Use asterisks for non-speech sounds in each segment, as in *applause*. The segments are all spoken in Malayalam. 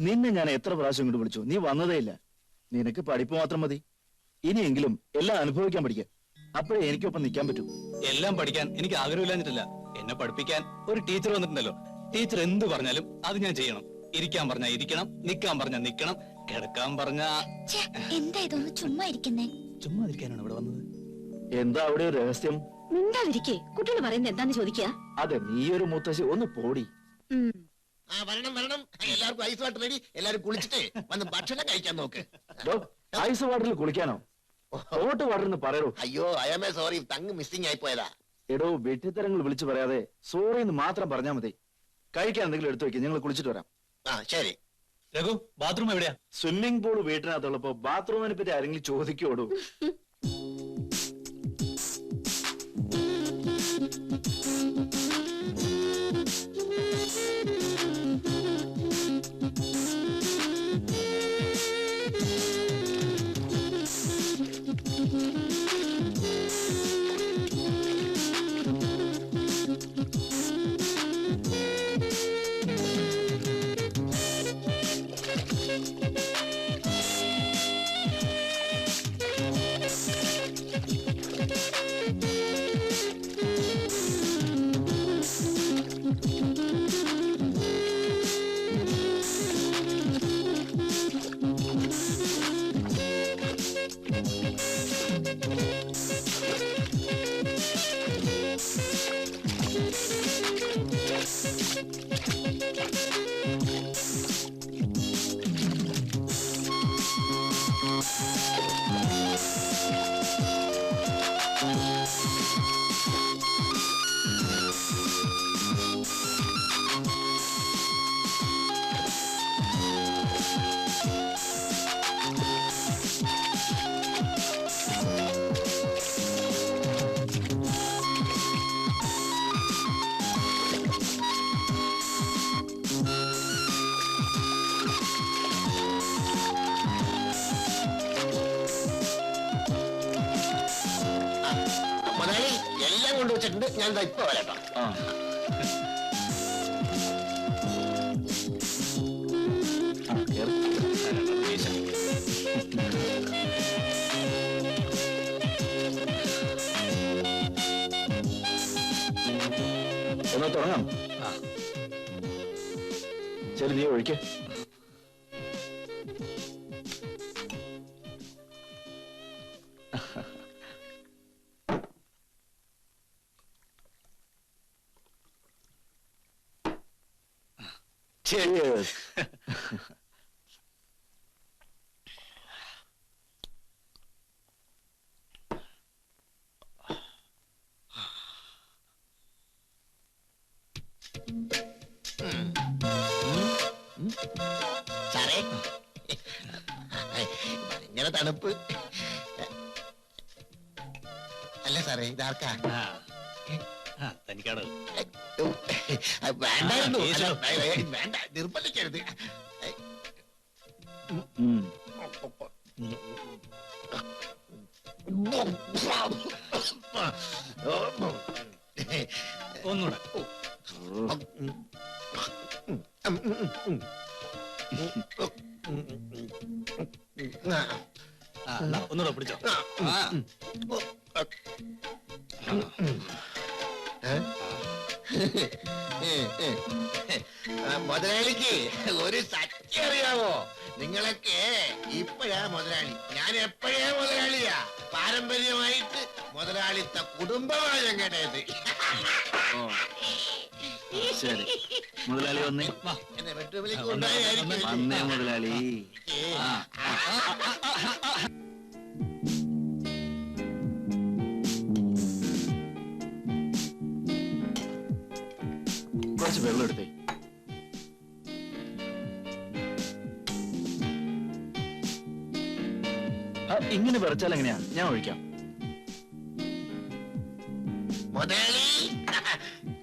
നിന്നെ ഞാൻ എത്ര പ്രാവശ്യം ഇങ്ങോട്ട് വിളിച്ചു? നീ വന്നതേ ഇല്ല. നിനക്ക് പഠിപ്പ് മാത്രം മതി. ഇനിയെങ്കിലും എല്ലാം അനുഭവിക്കാൻ പഠിക്കാം. അപ്പോഴേ എനിക്കൊപ്പം നിൽക്കാൻ പറ്റൂ. എല്ലാം പഠിക്കാൻ എനിക്ക് ആഗ്രഹമില്ലാഞ്ഞിട്ടില്ല. എന്നെ പഠിപ്പിക്കാൻ ഒരു ടീച്ചർ വന്നിട്ടുണ്ടല്ലോ. ടീച്ചർ എന്ത് പറഞ്ഞാലും അത് ഞാൻ ചെയ്യണം. ഇരിക്കാൻ പറഞ്ഞാ ഇരിക്കണം നിക്കാൻ പറഞ്ഞാ നിക്കണം കിടക്കാൻ പറഞ്ഞാ ഛെ, എന്താ ഇതൊന്ന് ചുമ്മാ ഇരിക്കുന്നേ? ചുമ്മാ ഇരിക്കാനാണ് ഇവിടെ വന്നത്. എന്താ അവിടെ ഒരു രഹസ്യം? മിണ്ടാതിരിക്കേ. കുട്ടികൾ പറയുന്നത് എന്താന്ന് ചോദിക്കുക അതെ നീ ഒരു മുത്തശ്ശി ഒന്ന് പോടി. ആ വരണം വരണം. എല്ലാവർക്കും ഐസ് വാട്ടർ റെഡി. എല്ലാവരും കുളിച്ചിട്ട് വന്ന് ഭക്ഷണം കഴിക്കാൻ നോക്ക്. ഐസ് വാട്ടറിൽ കുളിക്കാനോ? ഹോട്ട് വാട്ടർ എന്ന് പറയൂ. അയ്യോ ഐ എം എ സോറി തങ്ങ് മിസ്സിംഗ് ആയി പോയതാ. എടോ വെട്ടിത്തരങ്ങൾ വിളിച്ചു പറയാതെ സോറി എന്ന് മാത്രം പറഞ്ഞാ മതി. കഴിക്കാൻ എന്തെങ്കിലും എടുത്തു വെക്കാം. ഞങ്ങൾ കുളിച്ചിട്ട് വരാം. ആ ശരി. രഘു ബാത്റൂം എവിടെയാ? സ്വിമ്മിംഗ് പൂൾ വീട്ടിനകത്തുള്ളപ്പോ ബാത്റൂമിനെ പറ്റി ആരെങ്കിലും ചോദിക്കോടൂ. *laughs* കൊണ്ടുവച്ചിട്ടുണ്ട് ഞാൻ ഇപ്പൊ വരാട്ടോ. എന്നാ തുടങ്ങാം. ശരി നീ ഒഴിക്കേ Cheers. സാറേ. ഇങ്ങനെ തണുപ്പ്. അല്ല സാറേ ഇതാർക്കാ? തനിക്കാണ് വേണ്ടായിരുന്നു കേശു. അല്ല, വേ- വേ- വേണ്ട നിർബന്ധിക്കരുത് ഉം. മുതലാളിക്ക് ഒരു സത്യം അറിയാവോ? നിങ്ങളൊക്കെ ഇപ്പോഴാ മുതലാളി. ഞാൻ എപ്പോഴേ മുതലാളിയാ? പാരമ്പര്യമായിട്ട് മുതലാളിത്ത കുടുംബമാണ് ഞങ്ങളുടേത്. ശരി. മുതലാളി വന്നേ. എന്നെ വന്നേ മുതലാളി. കുറച്ച് വെള്ളം എടുത്തേ. ഇങ്ങനെ വിറച്ചാൽ എങ്ങനെയാ? ഞാൻ ഒഴിക്കാം.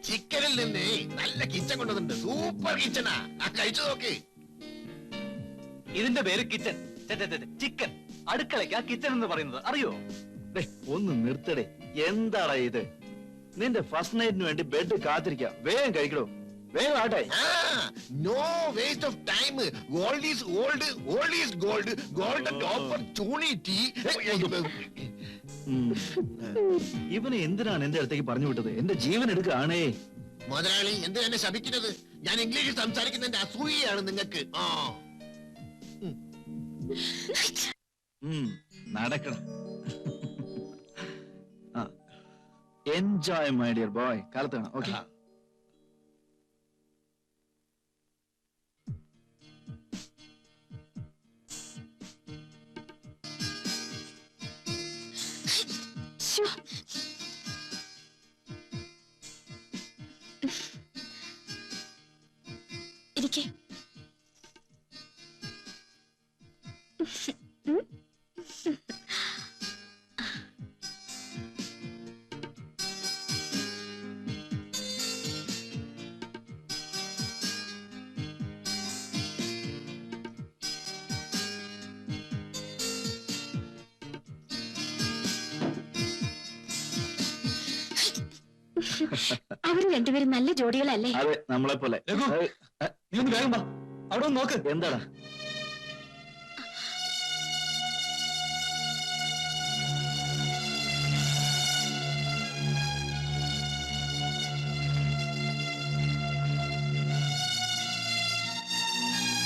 ചിക്കനിൽ നിന്ന് നല്ല കിച്ചൺ കൊണ്ടുവന്നിട്ടുണ്ട്. സൂപ്പർ കിച്ചണാ. ആ കഴിച്ചു നോക്ക്. ഇതിന്റെ പേര് കിച്ചൺ. ചിക്കൻ. അടുക്കളയ്ക്ക് ആ കിച്ചൺ എന്ന് പറയുന്നത്. അറിയോ? ഒന്ന് നിർത്തടേ. എന്താടാ ഇത്? നിന്റെ ഫസ്റ്റ് നൈറ്റിന് വേണ്ടി ബെഡ് കാത്തിരിക്കാം. വേഗം കഴിക്കണോ വേഗം ആട്ടെ no waste of time gold is gold gold is gold gold opportunity. ഇവനെ എന്തിനാണ് എന്റെ അടുത്തേക്ക് പറഞ്ഞു വിട്ടത്? എന്റെ ജീവൻ എടുക്കുകയാണേ മുതലാളി എന്തിനാ എന്നെ ശപിക്കുന്നത്? ഞാൻ ഇംഗ്ലീഷിൽ സംസാരിക്കുന്നതിന്റെ അസൂയയാണ് നിങ്ങൾക്ക്. ആ. നടക്കണം. എൻജോയ് മൈ ഡിയർ ബോയ് കാലത്ത് കാണാം ഓക്കെ ആ. ശ്ശോ. ഇരിക്കെ അവർ രണ്ടുപേരും നല്ല ജോഡികളല്ലേ? അതെ നമ്മളെ പോലെ നീ ഒന്ന് വേഗം വാ. അവിടെ ഒന്ന് നോക്ക്. എന്താടാ?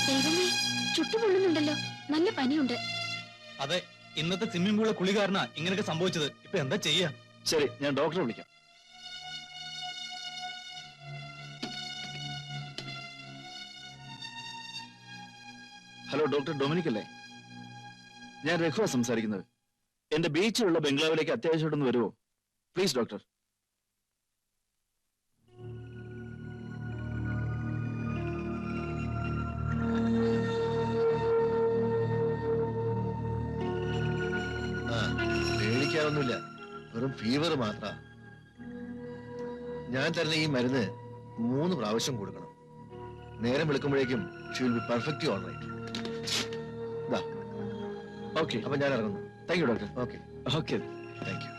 ദൈവമേ ചുട്ടുപൊള്ളുന്നുണ്ടല്ലോ. നല്ല പനിയുണ്ട്. അതെ ഇന്നത്തെ സ്വിമ്മിംഗ് പൂളിലെ കുളി കാരണ ഇങ്ങനെയൊക്കെ സംഭവിച്ചത്. ഇപ്പൊ എന്താ ചെയ്യാ? ശരി ഞാൻ ഡോക്ടറെ വിളിക്കാം. ഹലോ ഡോക്ടർ ഡൊമിനിക് അല്ലേ? ഞാൻ രഘുവാ സംസാരിക്കുന്നത്. എന്റെ ബീച്ചിലുള്ള ബംഗ്ലാവിലേക്ക് അത്യാവശ്യമായിട്ടൊന്ന് വരുമോ പ്ലീസ് ഡോക്ടർ പേടിക്കാനൊന്നുമില്ല. വെറും ഫീവർ മാത്ര. ഞാൻ തരുന്ന ഈ മരുന്ന് മൂന്ന് പ്രാവശ്യം കൊടുക്കണം. നേരം വിളിക്കുമ്പോഴേക്കും she will be perfect all right okay അപ്പൊ ഞാൻ ഇറങ്ങുന്നു. Thank you doctor okay okay thank you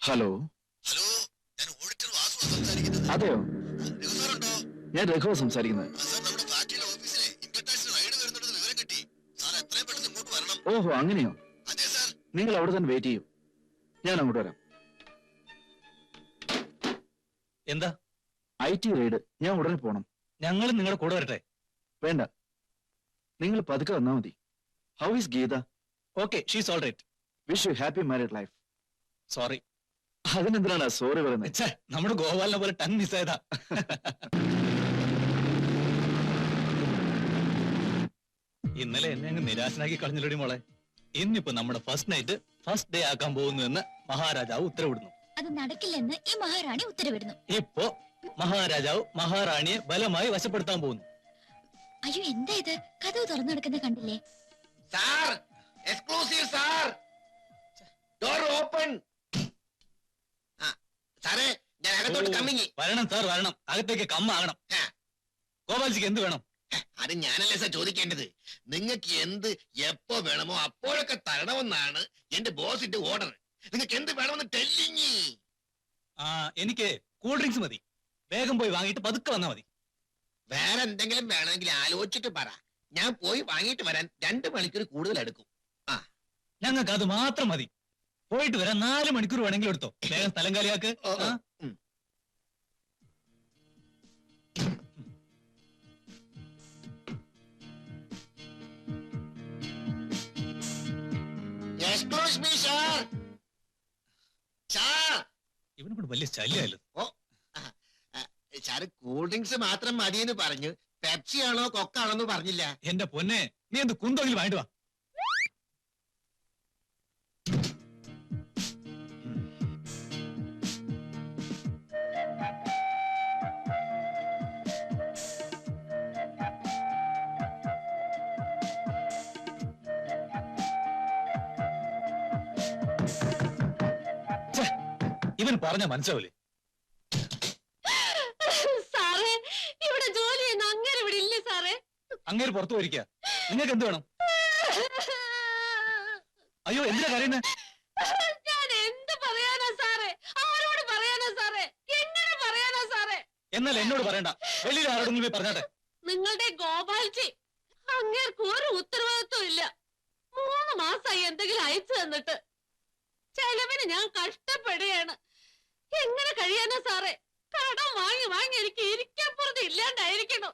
hello hello ഞാൻ ഓഡിറ്റർ വാസു സംസാരിക്കുന്നത്. അതെയോ? ഞാൻ രഘുവ സംസാരിക്കുന്നത്. ഓഹോ അങ്ങനെയോ? നിങ്ങൾ അവിടെ തന്നെ വെയിറ്റ് ചെയ്യൂ. ഞാൻ അങ്ങോട്ട് വരാം. എന്താ? ഐ ടി റെയ്ഡ് ഞാൻ ഉടനെ പോണം. ഞങ്ങൾ നിങ്ങളുടെ കൂടെ വരട്ടെ. വേണ്ട. നിങ്ങൾ പതുക്കെ വന്നാ മതി. How is Geetha? Okay she's all right wish you happy married life sorry അതിനെന്തിനാണ് sorry പറയുന്നത്? നമ്മുടെ ഗോപാലിനെ പോലെ ടങ് മിസ്സായതാ. ഇന്നലെ എന്നെ അങ്ങ് നിരാശനാക്കി കളഞ്ഞില്ലടി മോളെ. ഇന്നിപ്പോ നമ്മുടെ ഫസ്റ്റ് നൈറ്റ് ഫസ്റ്റ് ഡേ ആക്കാൻ പോകുന്നു എന്ന് മഹാരാജാവ് ഉത്തരവിടുന്നു. അത് നടക്കില്ലെന്ന് ഈ മഹാറാണി ഉത്തരവിടുന്നു. ഇപ്പോ മഹാരാജാവ് മഹാറാണിയെ ബലമായി വശപ്പെടുത്താൻ പോകുന്നു. അയ്യോ എന്താ ഇത്? കഥവ് തുറന്നു നടക്കുന്ന കണ്ടില്ലേ? Sir exclusive sir door open സാറേ ഞാൻ അകത്തോട്ട് കമ്മിങ് വരണം സാർ വരണം. അകത്തേക്ക് കമ്മാകണം. ഗോപാൽജിക്ക് എന്ത് വേണം? അത് ഞാനല്ലേ സാർ ചോദിക്കേണ്ടത്? നിങ്ങൾക്ക് എന്ത് എപ്പോ വേണമോ അപ്പോഴൊക്കെ തരണമെന്നാണ് എന്റെ ബോസിന്റെ ഓർഡർ. നിങ്ങൾക്ക് എന്ത് വേണമെന്ന് ടെല്ലിങ്ങി ആ എനിക്ക് കൂൾ ഡ്രിങ്ക്സ് മതി. വേഗം പോയി വാങ്ങിയിട്ട് പതുക്കെ വന്നാ മതി. വേറെ എന്തെങ്കിലും വേണമെങ്കിൽ ആലോചിച്ചിട്ട് പറ. ഞാൻ പോയി വാങ്ങിയിട്ട് വരാൻ രണ്ട് മണിക്കൂർ കൂടുതൽ എടുക്കും. ആ. ഞങ്ങൾക്ക് അത് മാത്രം മതി. പോയിട്ട് വരാൻ നാല് മണിക്കൂർ വേണമെങ്കിലും എടുത്തോ. വേഗം സ്ഥലം കാലിയാക്ക്. എക്സ്ക്യൂസ് മീ സാർ വലിയ ശല്യമായല്ലോ സാറ് കൂൾ ഡ്രിങ്ക്സ് മാത്രം മതിയെന്ന് പറഞ്ഞു. പെപ്സി ആണോ കൊക്കാണോന്ന് പറഞ്ഞില്ല. എന്റെ പൊന്നെ നീ എന്ത് കുന്തെങ്കിലും വാങ്ങിട്ട് വാ. ഇവൻ പറഞ്ഞ മനസ്സിലാവില്ലേ? സാറേ ഇവിടെ ജോലി ചെയ്യുന്ന അങ്ങനെ ഇവിടെ ഇല്ല അങ്ങേര് പുറത്തു പോയിരിക്കുക നിങ്ങൾക്ക് എന്ത് വേണം? അയ്യോ എന്തിനാ കരയുന്നത് ഞാൻ എന്ത് പറയാനാ സാറേ? ആരോട് പറയാനാ സാറേ? എങ്ങനെ പറയാനാ സാറേ? എന്നാൽ എന്നോട് പറയണ്ട. വെളിയിൽ ആരോടെങ്കിലും പോയി പറഞ്ഞാട്ടെ. നിങ്ങളുടെ ഗോപാൽജി അങ്ങേർക്ക് ഒരു ഉത്തരവാദിത്വം ഇല്ല. മൂന്ന് മാസമായി എന്തെങ്കിലും അയച്ചു തന്നിട്ട്. ചെലവിന് ഞാൻ കഷ്ടപ്പെടുകയാണ്. എങ്ങനെ കഴിയാനാ സാറേ? കടം വാങ്ങി വാങ്ങി എനിക്ക് ഇരിക്കപ്പുറത്ത് ഇല്ലാണ്ടായിരിക്കണോ.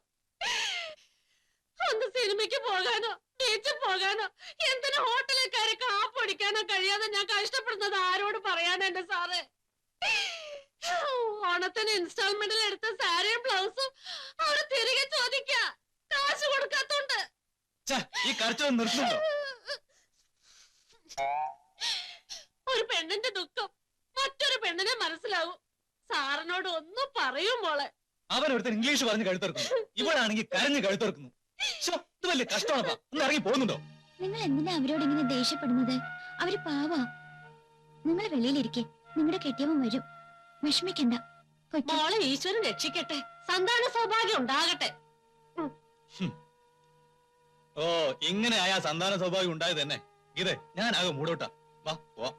ഒന്ന് സിനിമയ്ക്ക് പോകാനോ ബീച്ചിൽ പോകാനോ എന്തിനു ഹോട്ടലിൽ കയറി കാപ്പൊടിക്കാനോ കഴിയാതെ ഞാൻ കഷ്ടപ്പെടുന്നത് ആരോട് പറയാനാ എന്റെ സാറേ? ഓണത്തിന് ഇൻസ്റ്റാൾമെന്റിൽ എടുത്ത സാരിയും ബ്ലൗസും അവർ തിരികെ ചോദിക്ക. കാശ് കൊടുക്കാത്തോണ്ട്. ഈ കരച്ചിൽ നിർത്തുന്നുണ്ടോ *laughs* പെണ്ണിന്റെ ദുഃഖം മറ്റൊരു പെണ്ണിനെ മനസ്സിലാവും. സാറിനോട് ഒന്നും പറയും മോളെ. അവൻ ഒരുത്തൻ ഇംഗ്ലീഷ് പറഞ്ഞ് കഴുത്തിറക്കുന്നു. *laughs* ഇവളാണെങ്കിൽ കരഞ്ഞ് കഴുത്തിറക്കുന്നു. ഇത് വലിയ കഷ്ടമാണപ്പാ ഒന്ന് ഇറങ്ങി പോകുന്നുണ്ടോ? നിങ്ങൾ എന്തിനാ അവരോട് ഇങ്ങനെ ദേഷ്യപ്പെടുന്നത്? അവർ പാവാ. നിങ്ങൾ വെളിയിലിരിക്കെ. നിങ്ങളുടെ കെട്ടിയവൻ വരും. വിഷമിക്കണ്ട. മോളെ ഈശ്വരൻ രക്ഷിക്കട്ടെ. സന്താന സൗഭാഗ്യം ഉണ്ടാകട്ടെ. ഓ ഇങ്ങനെ ആയാ സന്താന സൗഭാഗ്യം ഉണ്ടായത് തന്നെ. ഇത് ഞാനാകെ മൂടോട്ടാ. വാ പോവാം.